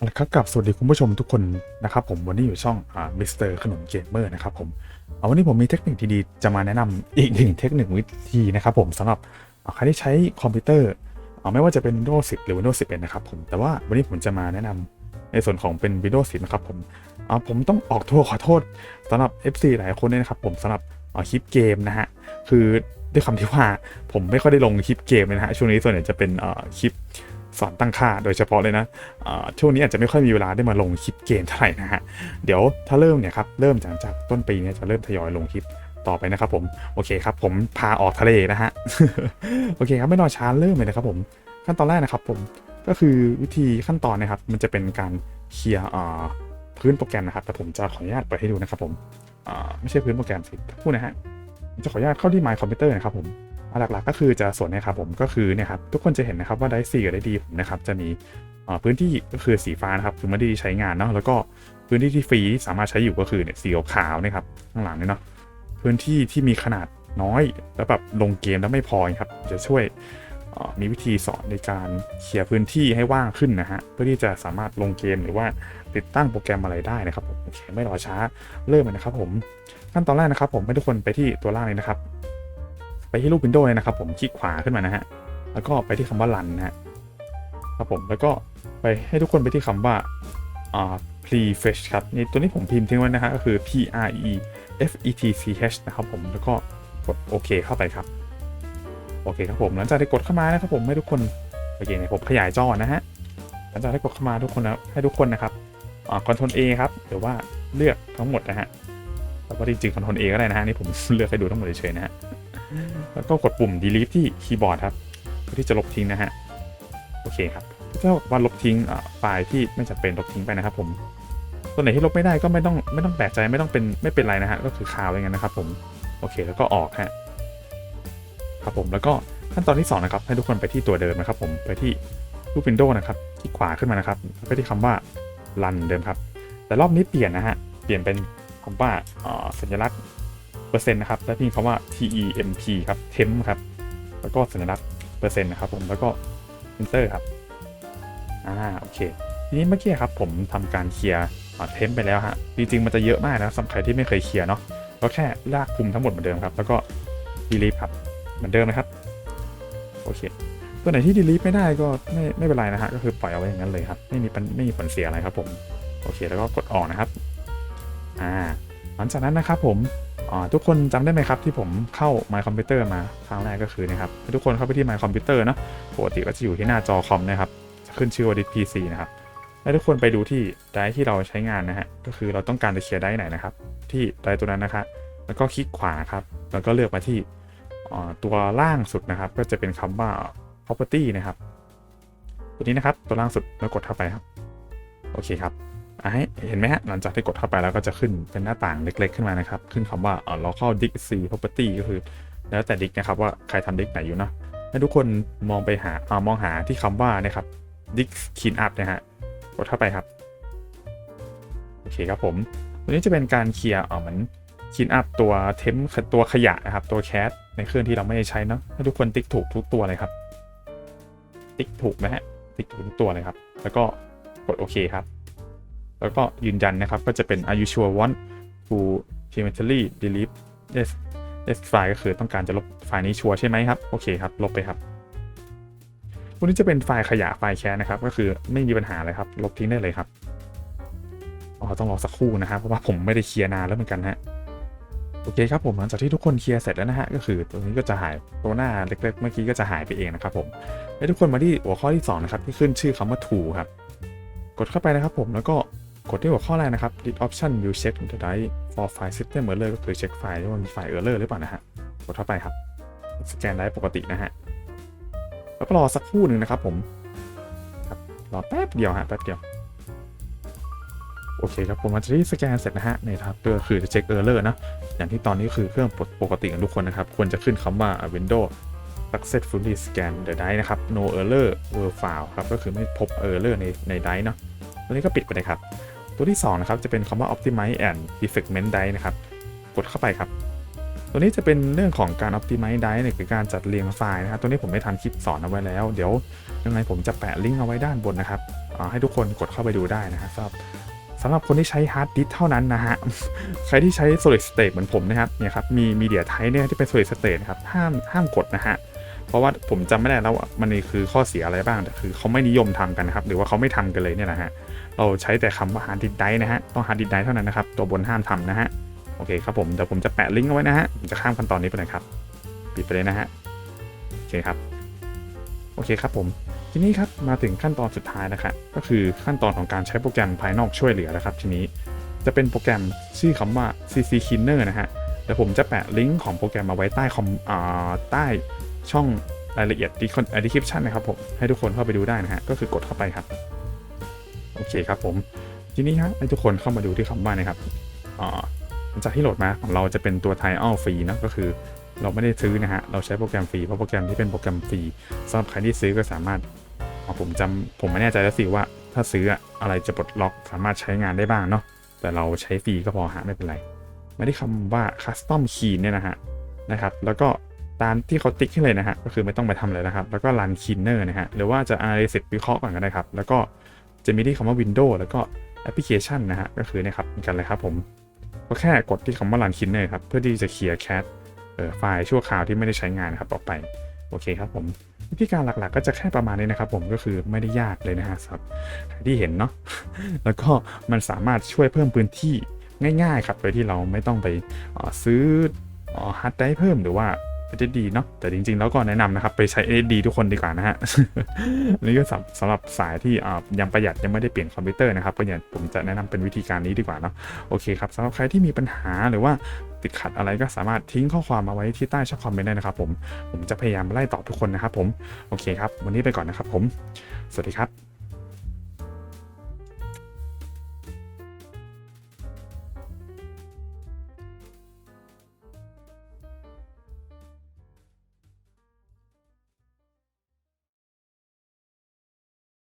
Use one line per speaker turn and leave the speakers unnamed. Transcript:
เอาละครับกับสวัสดีคุณผู้ชมทุกคนนะครับผมวันนี้อยู่ช่องอ่ามิสเตอร์ขนมเกมเมอร์นะครับผมเอาวันนี้ผมมีเทคนิคดีๆจะมาแนะนำอีกหนึ่งเทคนิควิธีนะครับผมสำหรับใครที่ใช้คอมพิวเตอร์อ่าไม่ว่าจะเป็น Windows 10 หรือ Windows 11 นะครับผมแต่ว่าวันนี้ผมจะมาแนะนำในส่วนของเป็น Windows 10 นะครับผมอ่าผมต้องออกตัวขอโทษสำหรับ FC หลายคนด้วยนะครับผมสำหรับคลิปเกมนะฮะคือด้วยคำที่ว่าผมไม่ค่อยได้ลงคลิปเกมนะฮะช่วงนี้ส่วนใหญ่จะเป็นอ่าคลิป สอนตั้งค่าโดยเฉพาะเลยนะช่วงนี้อาจจะไม่ค่อยมีเวลาได้มาลงคลิปเกมเท่าไหร่นะฮะ เดี๋ยวถ้าเริ่มเนี่ยครับ เริ่มจากจากต้นปีเนี่ยจะเริ่มทยอยลงคลิปต่อไปนะครับผม โอเคครับ ผมพาออกทะเลนะฮะ โอเคครับ ไม่รอช้าเริ่มเลยนะครับผม ขั้นตอนแรกนะครับผม ก็คือวิธีขั้นตอนนะครับ มันจะเป็นการเคลียร์พื้นโปรแกรมนะครับ แต่ผมจะขออนุญาตเปิดให้ดูนะครับผมไม่ใช่พื้นโปรแกรมสิพูดนะฮะ จะขออนุญาตเข้าที่ My Computer นะครับผม หลักๆก็คือจะส่วนนี้ครับผมก็คือเนี่ยครับทุกคนจะเห็นนะครับว่าไดซีกับไดดีผมนะครับจะมีพื้นที่ก็คือสีฟ้านะครับคือไม่ได้ใช้งานเนาะแล้วก็พื้นที่ที่ฟรีสามารถใช้อยู่ก็คือเนี่ยสีขาวนะครับข้างหลังเนี่ยเนาะพื้นที่ที่มีขนาดน้อยแล้วแบบลงเกมแล้วไม่พอครับจะช่วยมีวิธีสอนในการเคลียร์พื้นที่ให้ว่างขึ้นนะฮะเพื่อที่จะสามารถลงเกมหรือว่าติดตั้งโปรแกรมอะไรได้นะครับผมโอเคไม่รอช้าเริ่มเลยนะครับผมขั้นตอนแรกนะครับผมให้ทุกคนไปที่ตัวล่างเลยนะครับ ไปที่รูปวินโดว์เลยนะครับผมคลิกขวาขึ้นมานะฮะแล้วก็ไปที่คำว่า run นะฮะครับผมแล้วก็ไปให้ทุกคนไปที่คำว่าอ่า prefetch ครับนี่ตัวนี้ผมพิมพ์ทิ้งไว้นะฮะก็คือ p r e f e t c h นะครับผมแล้วก็กดโอเคเข้าไปครับโอเคครับผมหลังจากได้กดเข้ามานะครับผมให้ทุกคนโอเคเนี่ยผมขยายจอนะฮะหลังจากได้กดเข้ามาทุกคนนะให้ทุกคนนะครับอ่า Ctrl A ครับหรือว่าเลือกทั้งหมดนะฮะแล้วก็จริงๆ Ctrl A ก็ได้นะฮะนี่ผมเลือกให้ดูทั้งหมดเฉยๆนะฮะ แล้วก็กดปุ่ม delete ที่คีย์บอร์ดครับเพื่อที่จะลบทิ้งนะฮะโอเคครับถ้าว่าลบทิ้งไฟล์ที่ไม่จำเป็นลบทิ้งไปนะครับผมตัวไหนที่ลบไม่ได้ก็ไม่ต้องไม่ต้องแปลกใจไม่ต้องเป็นไม่เป็นไรนะฮะก็คือคาไว้งั้นนะครับผมโอเคแล้วก็ออกฮะครับผมแล้วก็ขั้นตอนที่สองนะครับให้ทุกคนไปที่ตัวเดิมนะครับ ผมไปที่รูปวินโดว์นะครับคลิกขวาขึ้นมานะครับไปที่คำว่า run เดิมครับ แต่รอบนี้เปลี่ยนนะฮะเปลี่ยนเป็นคำว่าสัญลักษณ์ เปอร์เซ็นต์นะครับแล้วพิมพ์คำว่า temp ครับ temp ครับ แล้วก็สัญลักษณ์เปอร์เซ็นต์นะครับผมแล้วก็ enter ครับอ่าโอเคทีนี้เมื่อกี้ครับผมทำการเคลียร์เทมไปแล้วฮะจริงๆมันจะเยอะมากนะสำหรับใครที่ไม่เคยเคลียร์เนาะก็แค่ลากคุมทั้งหมดเหมือนเดิมครับ แล้วก็ delete ครับเหมือนเดิมนะครับโอเคตัวไหนที่ delete ไม่ได้ก็ไม่ไม่เป็นไรนะฮะก็คือปล่อยเอาไว้อย่างนั้นเลยครับไม่มีปัญไม่มีผลเสียอะไรครับผมโอเคแล้วก็กดออกนะครับอ่าหลังจากนั้นนะครับผม ทุกคนจำได้ไหมครับที่ผมเข้า My Computer มาครั้งแรกก็คือนะครับทุกคนเข้าไปที่ My Computer เนอะปกติก็จะอยู่ที่หน้าจอคอมนะครับจะขึ้นชื่อว่า Disk PC นะครับให้ทุกคนไปดูที่ไดร์ที่เราใช้งานนะฮะก็คือเราต้องการจะเคลียร์ไดร์ไหนนะครับ ที่ไดร์ตัวนั้นนะครับแล้วก็คลิกขวาครับ แล้วก็เลือกมาที่ตัวล่างสุดนะครับ ก็จะเป็นคำว่า property นะครับ ตัวนี้นะครับตัวล่างสุดแล้วกดเข้าไปครับ โอเคครับ เห็นไหมฮะหลังจากที่กดเข้าไปแล้วก็จะขึ้นเป็นหน้าต่างเล็ก ๆ ขึ้นมานะครับ ขึ้นคำว่าเอ่อ local disk c property ก็คือ แล้วแต่ดิกนะครับว่าใครทำดิกไหนอยู่เนอะให้ทุกคนมองไปหาอามองหาที่คำว่านะครับ disk clean up นะฮะกดเข้าไปครับโอเคครับผมตัวนี้จะเป็นการเคลียร์เหมือน clean up ตัวเทมตัวขยะนะครับ ตัวแคสในเครื่องที่เราไม่ได้ใช้เนาะให้ทุกคนติ๊กถูกทุกตัวเลยครับ ติ๊กถูกนะฮะติ๊กถูกทุกตัวเลยครับ แล้วก็กดโอเคครับ แล้วก็ยืนยันนะครับก็จะเป็น are you sure want to permanently delete this this file ก็คือต้องการจะลบไฟล์นี้ชัวร์ใช่ไหมครับ โอเคครับ ลบไปครับพวกนี้จะเป็นไฟล์ขยะไฟล์แคสนะครับ ก็คือไม่มีปัญหาเลยครับ ลบทิ้งได้เลยครับอ๋อต้องรอสักครู่นะครับเพราะว่าผมไม่ได้เคลียร์นานแล้วเหมือนกันฮะโอเคครับผมหลังจากที่ทุกคนเคลียร์เสร็จแล้วนะฮะก็คือตัวนี้ก็จะหายตัวหน้าเล็กๆ เมื่อกี้ก็จะหายไปเองนะครับผมให้ทุกคนมาที่หัวข้อที่สองนะครับที่ขึ้นชื่อคำว่า to ครับ กดเข้าไปนะครับผมแล้วก็ กดที่หัวข้อแรกนะครับ Did option you check the drive for file system error ก็คือเช็คไฟล์ว่ามีไฟล์ error หรือเปล่านะฮะ กดเข้าไปครับ สแกนได้ปกตินะฮะ แล้วก็รอสักครู่หนึ่งนะครับผมครับรอแป๊บเดียวฮะ แป๊บเดียว โอเคครับผมมันจะที่สแกนเสร็จนะฮะในทับก็คือจะเช็ค error นะ อย่างที่ตอนนี้คือเครื่องปกติของทุกคนนะครับ ควรจะขึ้นคำว่า Windows successfully scan the drive นะครับ no error were found ครับ ก็คือไม่พบ error ในใน drive เนาะตัวนี้ก็ปิดไปเลยครับ ตัวที่2นะครับจะเป็นคำว่า optimize and defragment drive นะครับ กดเข้าไปครับ ตัวนี้จะเป็นเรื่องของการ optimize drive เนี่ยคือการจัดเรียงไฟล์นะครับ ตัวนี้ผมได้ทำคลิปสอนเอาไว้แล้ว เดี๋ยวยังไงผมจะแปะลิงก์เอาไว้ด้านบนนะครับให้ทุกคนกดเข้าไปดูได้นะครับสำหรับคนที่ใช้ฮาร์ดดิสเท่านั้นนะฮะ ใครที่ใช้ solid state เหมือนผมนะครับ เนี่ยครับ มี media type เนี่ยที่เป็น solid state นะครับ ห้ามห้ามกดนะฮะ เพราะว่าผมจำไม่ได้แล้วมันคือข้อเสียอะไรบ้างแต่คือเขาไม่นิยมทำกันนะครับ หรือว่าเขาไม่ทำกันเลยเนี่ยนะฮะเราใช้แต่คำว่า hard disk drive นะฮะต้อง hard disk drive เท่านั้นนะครับ ตัวบนห้ามทำนะฮะโอเคครับผมเดี๋ยวผมจะแปะลิงก์เอาไว้นะฮะผมจะข้ามขั้นตอนนี้ไปเลยครับปิดไปเลยนะฮะโอเคครับโอเคครับผมทีนี้ครับมาถึงขั้นตอนสุดท้ายนะครับก็คือขั้นตอนของการใช้โปรแกรมภายนอกช่วยเหลือนะครับ ทีนี้จะเป็นโปรแกรมชื่อคำว่า CC Cleaner นะฮะเดี๋ยวผมจะแปะลิงก์ของโปรแกรมมาไว้ใต้คอมอ่าใต้ ช่องรายละเอียด description นนะครับผมให้ทุกคนเข้าไปดูได้นะฮะก็คือกดเข้าไปครับ โอเคครับผม ทีนี้ครับให้ทุกคนเข้ามาดูที่คำว่านะครับอ่าหลังจากที่โหลดมาของเราจะเป็นตัว t i l e ฟรีนะก็คือเราไม่ได้ซื้อนะฮะเราใช้โปรแกรมฟรีเพราะโปรแกรมที่เป็นโปรแกรมฟรีสำหรับใครที่ซื้อก็สามารถอ๋อผมจำผมไม่แน่ใจแล้วสิว่าถ้าซื้ออะอะไรจะปลดล็อกสามารถใช้งานได้บ้างเนาะแต่เราใช้ฟรีก็พอฮะไม่เป็นไรมาที่คำว่า custom key เนี่ยนะฮะนะครับ แล้วก็ ตามที่เขาติ๊กให้เลยนะฮะ ก็คือไม่ต้องไปทำอะไรนะครับ แล้วก็ run cleaner นะฮะ หรือว่าจะ analysis วิเคราะห์ก่อนก็ได้ครับ แล้วก็จะมีที่คำว่า window แล้วก็ application นะฮะ ก็คือเนี่ยครับเหมือนกันเลยครับผม ก็แค่กดที่คำว่า run cleaner ครับ เพื่อที่จะเคลียร์แคชเอ่อไฟล์ชั่วคราวที่ไม่ได้ใช้งานนะครับออกไป โอเคครับผมวิธีการหลักๆ ก็จะแค่ประมาณนี้นะครับผมก็คือไม่ได้ยากเลยนะฮะสำหรับที่เห็นเนาะแล้วก็มันสามารถช่วยเพิ่มพื้นที่ง่าย ๆ ครับโดยที่เราไม่ต้องไปซื้อฮาร์ดไดรฟ์เพิ่มหรือว่า SSD เนาะแต่จริง ๆ แล้วก็แนะนำนะครับ ไปใช้ SSD ทุกคนดีกว่านะฮะนนี้ก็สำสำหรับสายที่อ่ายังประหยัดยังไม่ได้เปลี่ยนคอมพิวเตอร์นะครับก็อย่างผมจะแนะนำเป็นวิธีการนี้ดีกว่าเนาะโอเคครับสำหรับใครที่มีปัญหาหรือว่าติดขัดอะไรก็สามารถทิ้งข้อความมาไว้ที่ใต้ช่องคอมเมนต์ได้นะครับผมผมจะพยายามไล่ตอบทุกคนนะครับผมโอเคครับ วันนี้ไปก่อนนะครับผม สวัสดีครับ